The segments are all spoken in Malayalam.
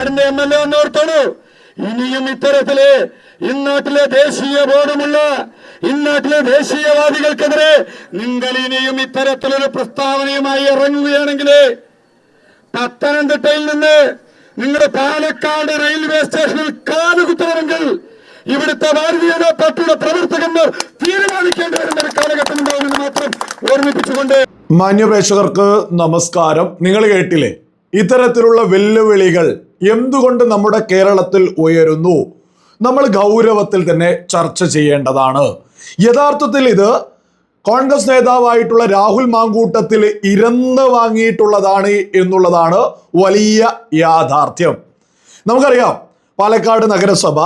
എം എൽ എ എന്നോർത്തോളൂ ഇനിയും ഇത്തരത്തിൽ ഇന്നാട്ടിലെ ദേശീയ ബോധമുള്ള ഇന്നാട്ടിലെ ദേശീയവാദികൾക്കെതിരെ നിങ്ങൾ ഇനിയും ഇത്തരത്തിലൊരു പ്രസ്താവനയുമായി ഇറങ്ങുകയാണെങ്കിൽ പത്തനംതിട്ടയിൽ നിന്ന് നിങ്ങളുടെ പാലക്കാട് റെയിൽവേ സ്റ്റേഷനിൽ കാലുകുത്തണമെങ്കിൽ ഇവിടുത്തെ ഭാരതീയ ജനതാ പാർട്ടിയുടെ പ്രവർത്തകന്മാർ തീരുമാനിക്കേണ്ടി വരുന്ന ഒരു കാലഘട്ടം ഉണ്ടാവുമെന്ന് മാത്രം ഓർമ്മിപ്പിച്ചുകൊണ്ട് മാന്യപ്രേക്ഷകർക്ക് നമസ്കാരം. നിങ്ങൾ കേട്ടില്ലേ? ഇത്തരത്തിലുള്ള വെല്ലുവിളികൾ എന്തുകൊണ്ട് നമ്മുടെ കേരളത്തിൽ ഉയരുന്നു? നമ്മൾ ഗൗരവത്തിൽ തന്നെ ചർച്ച ചെയ്യേണ്ടതാണ്. യഥാർത്ഥത്തിൽ ഇത് കോൺഗ്രസ് നേതാവായിട്ടുള്ള രാഹുൽ മാങ്കൂട്ടത്തിൽ ഇരന്ന് വാങ്ങിയിട്ടുള്ളതാണ് എന്നുള്ളതാണ് വലിയ യാഥാർത്ഥ്യം. നമുക്കറിയാം പാലക്കാട് നഗരസഭ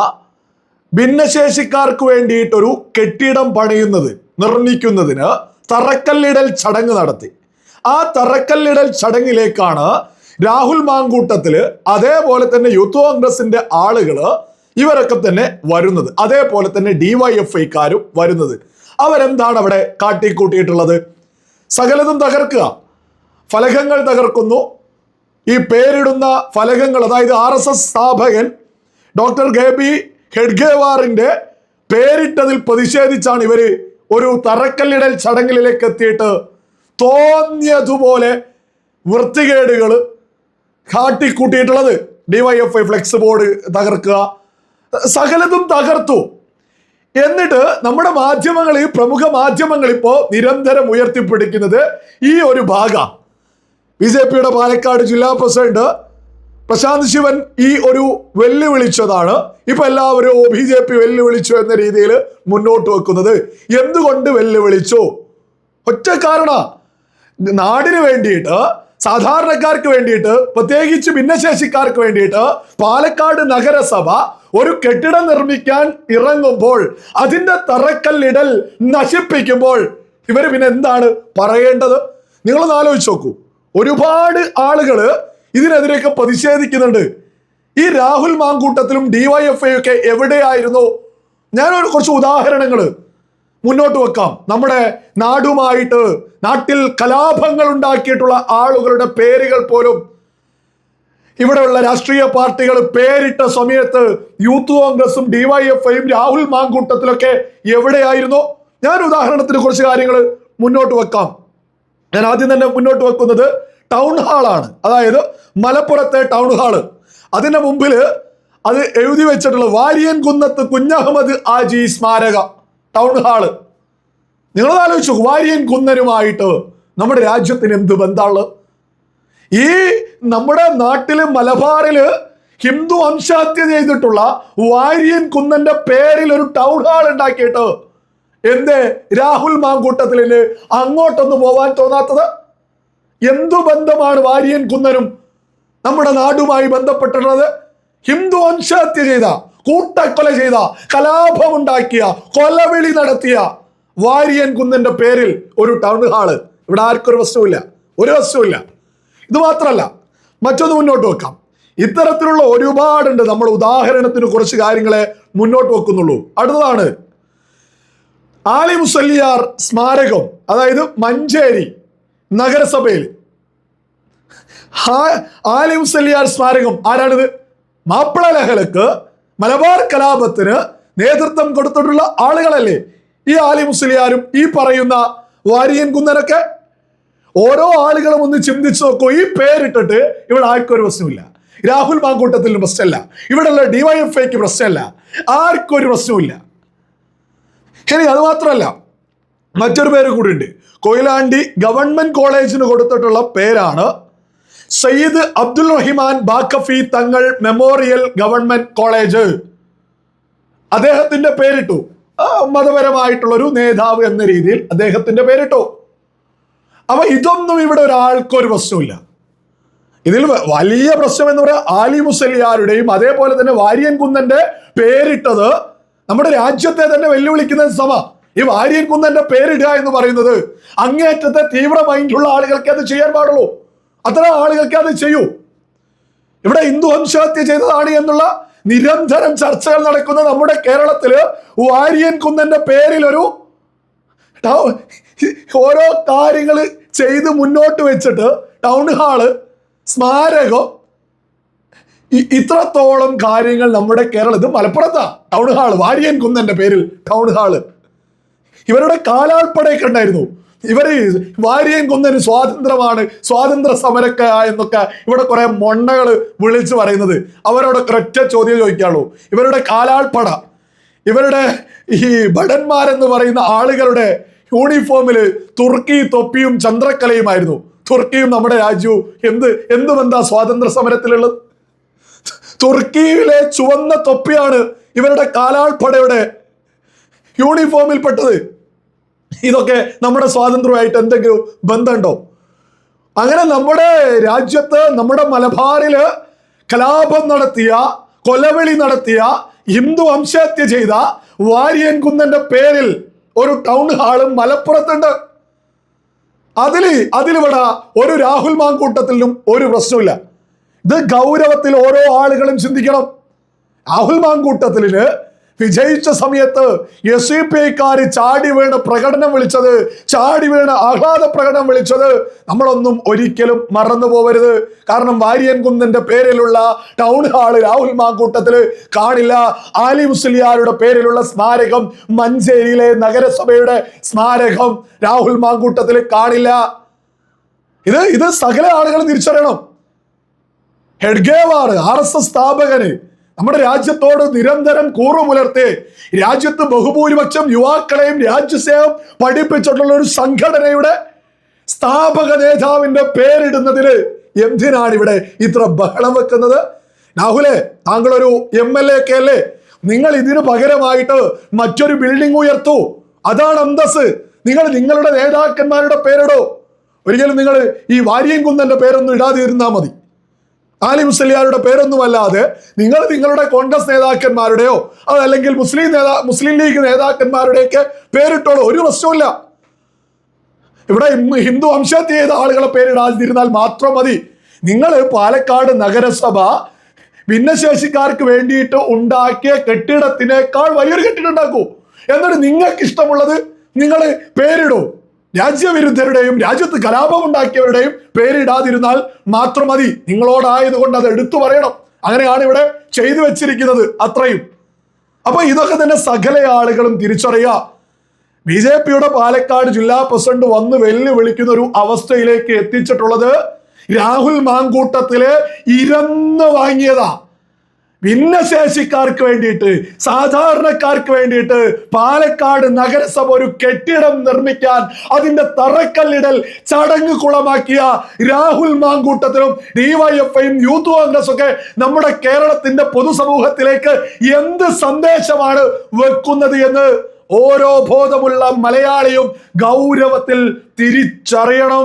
ഭിന്നശേഷിക്കാർക്ക് വേണ്ടിയിട്ടൊരു കെട്ടിടം പണിയുന്നത് നിർമ്മിക്കുന്നതിന് തറക്കല്ലിടൽ ചടങ്ങ് നടത്തി. ആ തറക്കല്ലിടൽ ചടങ്ങിലേക്കാണ് രാഹുൽ മാങ്കൂട്ടത്തിൽ അതേപോലെ തന്നെ യൂത്ത് കോൺഗ്രസിന്റെ ആളുകൾ ഇവരൊക്കെ തന്നെ വരുന്നത്. അതേപോലെ തന്നെ ഡിവൈഎഫ്ഐക്കാരും വരുന്നത്. അവരെന്താണ് അവിടെ കാട്ടിക്കൂട്ടിയിട്ടുള്ളത്? സകലതും തകർക്കുക. ഫലകങ്ങൾ തകർക്കുന്നു. ഈ പേരിടുന്ന ഫലകങ്ങൾ അതായത് ആർ എസ് എസ് സ്ഥാപകൻ ഡോക്ടർ കെ ബി ഹെഡ്ഗേവാറിന്റെ പേരിട്ടതിൽ പ്രതിഷേധിച്ചാണ് ഇവർ ഒരു തറക്കല്ലിടൽ ചടങ്ങിലേക്ക് എത്തിയിട്ട് തോന്നിയതുപോലെ വൃത്തികേടുകൾ കാട്ടിക്കൂട്ടിയിട്ടുള്ളത് ഡിവൈഎഫ്ഐ ഫ്ലെക്സ് ബോർഡ് തകർക്കുക. സകലതും തകർത്തു. എന്നിട്ട് നമ്മുടെ മാധ്യമങ്ങൾ ഈ പ്രമുഖ മാധ്യമങ്ങൾ ഇപ്പോൾ നിരന്തരം ഉയർത്തിപ്പിടിക്കുന്നത് ഈ ഒരു ഭാഗ. ബി ജെ പിയുടെ പാലക്കാട് ജില്ലാ പ്രസിഡന്റ് പ്രശാന്ത് ശിവൻ ഈ ഒരു വെല്ലുവിളിച്ചതാണ്. ഇപ്പൊ എല്ലാവരും ബി ജെ പി വെല്ലുവിളിച്ചു എന്ന രീതിയിൽ മുന്നോട്ട് വെക്കുന്നത്. എന്തുകൊണ്ട് വെല്ലുവിളിച്ചു? ഒറ്റ കാരണ. നാടിന് വേണ്ടിയിട്ട് സാധാരണക്കാർക്ക് വേണ്ടിയിട്ട് പ്രത്യേകിച്ച് ഭിന്നശേഷിക്കാർക്ക് വേണ്ടിയിട്ട് പാലക്കാട് നഗരസഭ ഒരു കെട്ടിടം നിർമ്മിക്കാൻ ഇറങ്ങുമ്പോൾ അതിന്റെ തറക്കല്ലിടൽ നശിപ്പിക്കുമ്പോൾ ഇവർ പിന്നെ എന്താണ് പറയേണ്ടത്? നിങ്ങളൊന്ന് ആലോചിച്ച് നോക്കൂ. ഒരുപാട് ആളുകൾ ഇതിനെതിരെയൊക്കെ പ്രതിഷേധിക്കുന്നുണ്ട്. ഈ രാഹുൽ മാങ്കൂട്ടത്തിലും ഡിവൈഎഫ്ഐ ഒക്കെ എവിടെയായിരുന്നു? ഞാനൊരു കുറച്ച് ഉദാഹരണങ്ങൾ. മുന്നോട്ട് വെക്കാം. നമ്മുടെ നാടുമായിട്ട് നാട്ടിൽ കലാപങ്ങൾ ഉണ്ടാക്കിയിട്ടുള്ള ആളുകളുടെ പേരുകൾ പോലും ഇവിടെയുള്ള രാഷ്ട്രീയ പാർട്ടികൾ പേരിട്ട സമയത്ത് യൂത്ത് കോൺഗ്രസും ഡിവൈഎഫ്ഐയും രാഹുൽ മാങ്കൂട്ടത്തിലൊക്കെ എവിടെയായിരുന്നു? ഞാൻ ഉദാഹരണത്തിന് കുറച്ച് കാര്യങ്ങൾ മുന്നോട്ട് വെക്കാം. ഞാൻ ആദ്യം തന്നെ മുന്നോട്ട് വെക്കുന്നത് ടൗൺ ഹാളാണ് അതായത് മലപ്പുറത്തെ ടൗൺ ഹാൾ അതിന്റെ മുമ്പിൽ അത് എഴുതി വെച്ചിട്ടുള്ള വാരിയൻ കുന്നത്ത് കുഞ്ഞഹമ്മദ് ആജി സ്മാരക. ടൗൺ ഹാൾ നിങ്ങളത് ആലോചിച്ചു വാര്യൻ കുന്നരുമായിട്ട് നമ്മുടെ രാജ്യത്തിന് എന്ത് ബന്ധമുള്ളത് ഈ നമ്മുടെ നാട്ടിൽ മലബാറിൽ ഹിന്ദു വംശഹത്യ ചെയ്തിട്ടുള്ള വാര്യൻ കുന്നന്റെ പേരിൽ ഒരു ടൗൺ ഹാൾ ഉണ്ടാക്കിയിട്ട് എന്തേ രാഹുൽ മാങ്കൂട്ടത്തിൽ അങ്ങോട്ടൊന്ന് പോവാൻ തോന്നാത്തത്? എന്തു ബന്ധമാണ് വാര്യൻ കുന്നനും നമ്മുടെ നാടുമായി ബന്ധപ്പെട്ടിട്ടുള്ളത്? ഹിന്ദു വംശഹത്യ ചെയ്ത കൂട്ടക്കൊല ചെയ്ത കലാപമുണ്ടാക്കിയ കൊലവിളി നടത്തിയ വാര്യൻ കുന്നന്റെ പേരിൽ ഒരു ടൗൺ ഹാൾ ഇവിടെ ആർക്കൊരു വസ്തുവില്ല. ഒരു വസ്തുവില്ല. ഇത് മാത്രമല്ല മറ്റൊന്ന് മുന്നോട്ട് വെക്കാം. ഇത്തരത്തിലുള്ള ഒരുപാടുണ്ട്. നമ്മൾ ഉദാഹരണത്തിന് കുറച്ച് കാര്യങ്ങളെ മുന്നോട്ട് വെക്കുന്നുള്ളൂ. അടുത്തതാണ് ആലി മുസല്ലിയാർ സ്മാരകം അതായത് മഞ്ചേരി നഗരസഭയിൽ. ആലി മുസല്ലിയാർ സ്മാരകം ആരാണിത്? മാപ്പിള ലഹലക്ക് മലബാർ കലാപത്തിന് നേതൃത്വം കൊടുത്തിട്ടുള്ള ആളുകളല്ലേ? ഈ ആലി മുസ്ലിയാരും ഈ പറയുന്ന വാരിയൻ കുന്നനൊക്കെ? ഓരോ ആളുകളും ഒന്ന് ചിന്തിച്ചു നോക്കൂ. ഈ പേരിട്ടിട്ട് ഇവിടെ ആർക്കും ഒരു പ്രശ്നമില്ല രാഹുൽ മാങ്കൂട്ടത്തിന് പ്രശ്നമല്ല. ഇവിടെയുള്ള ഡിവൈഎഫ്ഐക്ക് പ്രശ്നമല്ല. ആർക്കൊരു പ്രശ്നമില്ല ശരി അത് മാത്രമല്ല. മറ്റൊരു പേര് കൂടി ഉണ്ട് കൊയിലാണ്ടി ഗവൺമെന്റ് കോളേജിന് കൊടുത്തിട്ടുള്ള പേരാണ് സയ്യിദ് അബ്ദുൽ റഹിമാൻ ബാക്കഫി തങ്ങൾ മെമ്മോറിയൽ ഗവൺമെന്റ് കോളേജ്. അദ്ദേഹത്തിന്റെ പേരിട്ടു. മതപരമായിട്ടുള്ള ഒരു നേതാവ് എന്ന രീതിയിൽ അദ്ദേഹത്തിന്റെ പേരിട്ടു. അപ്പൊ ഇതൊന്നും ഇവിടെ ഒരാൾക്കൊരു ഒരു പ്രശ്നമില്ല ഇതിൽ വലിയ പ്രശ്നം എന്ന് പറയാം ആലി മുസലിയാരുടെയും അതേപോലെ തന്നെ വാര്യൻ കുന്നന്റെ പേരിട്ടത് നമ്മുടെ രാജ്യത്തെ തന്നെ വെല്ലുവിളിക്കുന്ന സമ. ഈ വാര്യൻ കുന്നന്റെ പേരിടുക എന്ന് പറയുന്നത് അങ്ങേറ്റത്തെ തീവ്ര മൈൻഡുള്ള ആളുകൾക്ക് അത് ചെയ്യാൻ പാടുള്ളൂ. അത്തരം ആളുകൾക്ക് അത് ചെയ്യൂ. ഇവിടെ ഹിന്ദു വംശഹത്യ ചെയ്തതാണ് എന്നുള്ള നിരന്തരം ചർച്ചകൾ നടക്കുന്ന നമ്മുടെ കേരളത്തിൽ വാര്യൻ കുന്നന്റെ പേരിൽ ഒരു ഓരോ കാര്യങ്ങൾ ചെയ്ത് മുന്നോട്ട് വെച്ചിട്ട് ടൗൺ ഹാൾ സ്മാരകം ഇത്രത്തോളം കാര്യങ്ങൾ നമ്മുടെ കേരളം ഇത് മലപ്പുറത്താ. ടൗൺ ഹാൾ വാര്യൻ കുന്നന്റെ പേരിൽ ടൗൺ ഹാൾ. ഇവരുടെ കാലാൾപ്പടയൊക്കെ ഉണ്ടായിരുന്നു. ഇവർ ഭാര്യയും കൊന്നൊരു സ്വാതന്ത്ര്യമാണ് സ്വാതന്ത്ര്യ സമരക്ക എന്നൊക്കെ ഇവിടെ കുറെ മൊണ്ണകൾ വിളിച്ചു പറയുന്നത്. അവരോട് ഒറ്റ ചോദ്യം ചോദിക്കാളൂ ഇവരുടെ കാലാൾപ്പട ഇവരുടെ ഈ ഭടന്മാരെന്ന് പറയുന്ന ആളുകളുടെ യൂണിഫോമിൽ തുർക്കി തൊപ്പിയും ചന്ദ്രക്കലയുമായിരുന്നു. തുർക്കിയും നമ്മുടെ രാജ്യവും. എന്ത് എന്ത് ബന്ധ സ്വാതന്ത്ര്യ സമരത്തിലുള്ളത് തുർക്കിയിലെ ചുവന്ന തൊപ്പിയാണ് ഇവരുടെ കാലാൾപ്പടയുടെ യൂണിഫോമിൽപ്പെട്ടത് ഇതൊക്കെ നമ്മുടെ സ്വാതന്ത്ര്യമായിട്ട് എന്തെങ്കിലും ബന്ധമുണ്ടോ? അങ്ങനെ നമ്മുടെ രാജ്യത്ത് നമ്മുടെ മലബാറിൽ കലാപം നടത്തിയ കൊലവിളി നടത്തിയ ഹിന്ദു വംശഹത്യ ചെയ്ത വാര്യൻ കുന്നന്റെ പേരിൽ ഒരു ടൗൺ ഹാളും മലപ്പുറത്തുണ്ട്. അതിൽ അതിലിവിടെ ഒരു രാഹുൽ മാങ്കൂട്ടത്തിലും ഒരു പ്രശ്നമില്ല ഇത് ഗൗരവത്തിൽ ഓരോ ആളുകളും ചിന്തിക്കണം. രാഹുൽ മാങ്കൂട്ടത്തിൽ വിജയിച്ച സമയത്ത് എസ് സി പി ഐക്കാർ ചാടി വീണ് പ്രകടനം വിളിച്ചത് ചാടി വീണ് ആഹ്ലാദ പ്രകടനം വിളിച്ചത് നമ്മളൊന്നും ഒരിക്കലും മറന്നു പോവരുത്. കാരണം വാര്യൻ കുന്നിന്റെ പേരിലുള്ള ടൗൺ ഹാൾ രാഹുൽ മാങ്കൂട്ടത്തിൽ കാണില്ല. ആലി മുസ്ലിയാരുടെ പേരിലുള്ള സ്മാരകം മഞ്ചേരിയിലെ നഗരസഭയുടെ സ്മാരകം രാഹുൽ മാങ്കൂട്ടത്തിൽ കാണില്ല. ഇത് ഇത് സകല ആളുകൾ തിരിച്ചറിയണം. ഹെഡ്ഗേവാർ ആർ എസ് എസ് സ്ഥാപകന് നമ്മുടെ രാജ്യത്തോട് നിരന്തരം കൂറു പുലർത്തി രാജ്യത്ത് ബഹുഭൂരിപക്ഷം യുവാക്കളെയും രാജ്യസേവം പഠിപ്പിച്ചിട്ടുള്ള ഒരു സംഘടനയുടെ സ്ഥാപക നേതാവിന്റെ പേരിടുന്നതിന് എന്തിനാണ് ഇവിടെ ഇത്ര ബഹളം വെക്കുന്നത്? രാഹുലെ താങ്കളൊരു എം എൽ എ ഒക്കെ അല്ലേ? നിങ്ങൾ ഇതിനു പകരമായിട്ട് മറ്റൊരു ബിൽഡിംഗ് ഉയർത്തൂ. അതാണ് അന്തസ് നിങ്ങൾ നിങ്ങളുടെ നേതാക്കന്മാരുടെ പേരിടോ. ഒരിക്കലും നിങ്ങൾ ഈ വാര്യൻകുന്നന്റെ പേരൊന്നും ഇടാതിരുന്നാൽ മതി. ആലി മുസ്ലിയാരുടെ പേരൊന്നുമല്ലാതെ നിങ്ങൾ നിങ്ങളുടെ കോൺഗ്രസ് നേതാക്കന്മാരുടെയോ അതല്ലെങ്കിൽ മുസ്ലിം നേതാ മുസ്ലിം ലീഗ് നേതാക്കന്മാരുടെയൊക്കെ പേരിട്ടോളൂ. ഒരു പ്രശ്നവുമില്ല. ഇവിടെ ഹിന്ദു വംശഹത്യ ചെയ്ത ആളുകളെ പേരിടാതിരുന്നാൽ മാത്രം മതി. നിങ്ങൾ പാലക്കാട് നഗരസഭ ഭിന്നശേഷിക്കാർക്ക് വേണ്ടിയിട്ട് ഉണ്ടാക്കിയ കെട്ടിടത്തിനേക്കാൾ വലിയൊരു കെട്ടിടം ഉണ്ടാക്കൂ. എന്നിട്ട് നിങ്ങൾക്ക് ഇഷ്ടമുള്ളത് നിങ്ങൾ പേരിടൂ. രാജ്യവിരുദ്ധരുടെയും രാജ്യത്ത് കലാപം ഉണ്ടാക്കിയവരുടെയും പേരിടാതിരുന്നാൽ മാത്രം മതി. നിങ്ങളോടായതുകൊണ്ട് അത് എടുത്തു പറയണം. അങ്ങനെയാണ് ഇവിടെ ചെയ്തു വെച്ചിരിക്കുന്നത് അത്രയും. അപ്പൊ ഇതൊക്കെ തന്നെ സകല ആളുകളും തിരിച്ചറിയുക ബി ജെ പിയുടെ പാലക്കാട് ജില്ലാ പ്രസിഡന്റ് വന്ന് വെല്ലുവിളിക്കുന്ന ഒരു അവസ്ഥയിലേക്ക് എത്തിച്ചിട്ടുള്ളത് രാഹുൽ മാങ്കൂട്ടത്തിൽ ഇരന്ന് വാങ്ങിയതാ. ഭിന്നശേഷിക്കാർക്ക് വേണ്ടിയിട്ട് സാധാരണക്കാർക്ക് വേണ്ടിയിട്ട് പാലക്കാട് നഗരസഭ ഒരു കെട്ടിടം നിർമ്മിക്കാൻ അതിന്റെ തറക്കല്ലിടൽ ചടങ്ങ് കുളമാക്കിയ രാഹുൽ മാങ്കൂട്ടത്തിനും ഡിവൈഎഫ്ഐയും യൂത്ത് കോൺഗ്രസ് ഒക്കെ നമ്മുടെ കേരളത്തിന്റെ പൊതുസമൂഹത്തിലേക്ക് എന്ത് സന്ദേശമാണ് വെക്കുന്നത് എന്ന് ഓരോ ബോധമുള്ള മലയാളിയും ഗൗരവത്തിൽ തിരിച്ചറിയണം.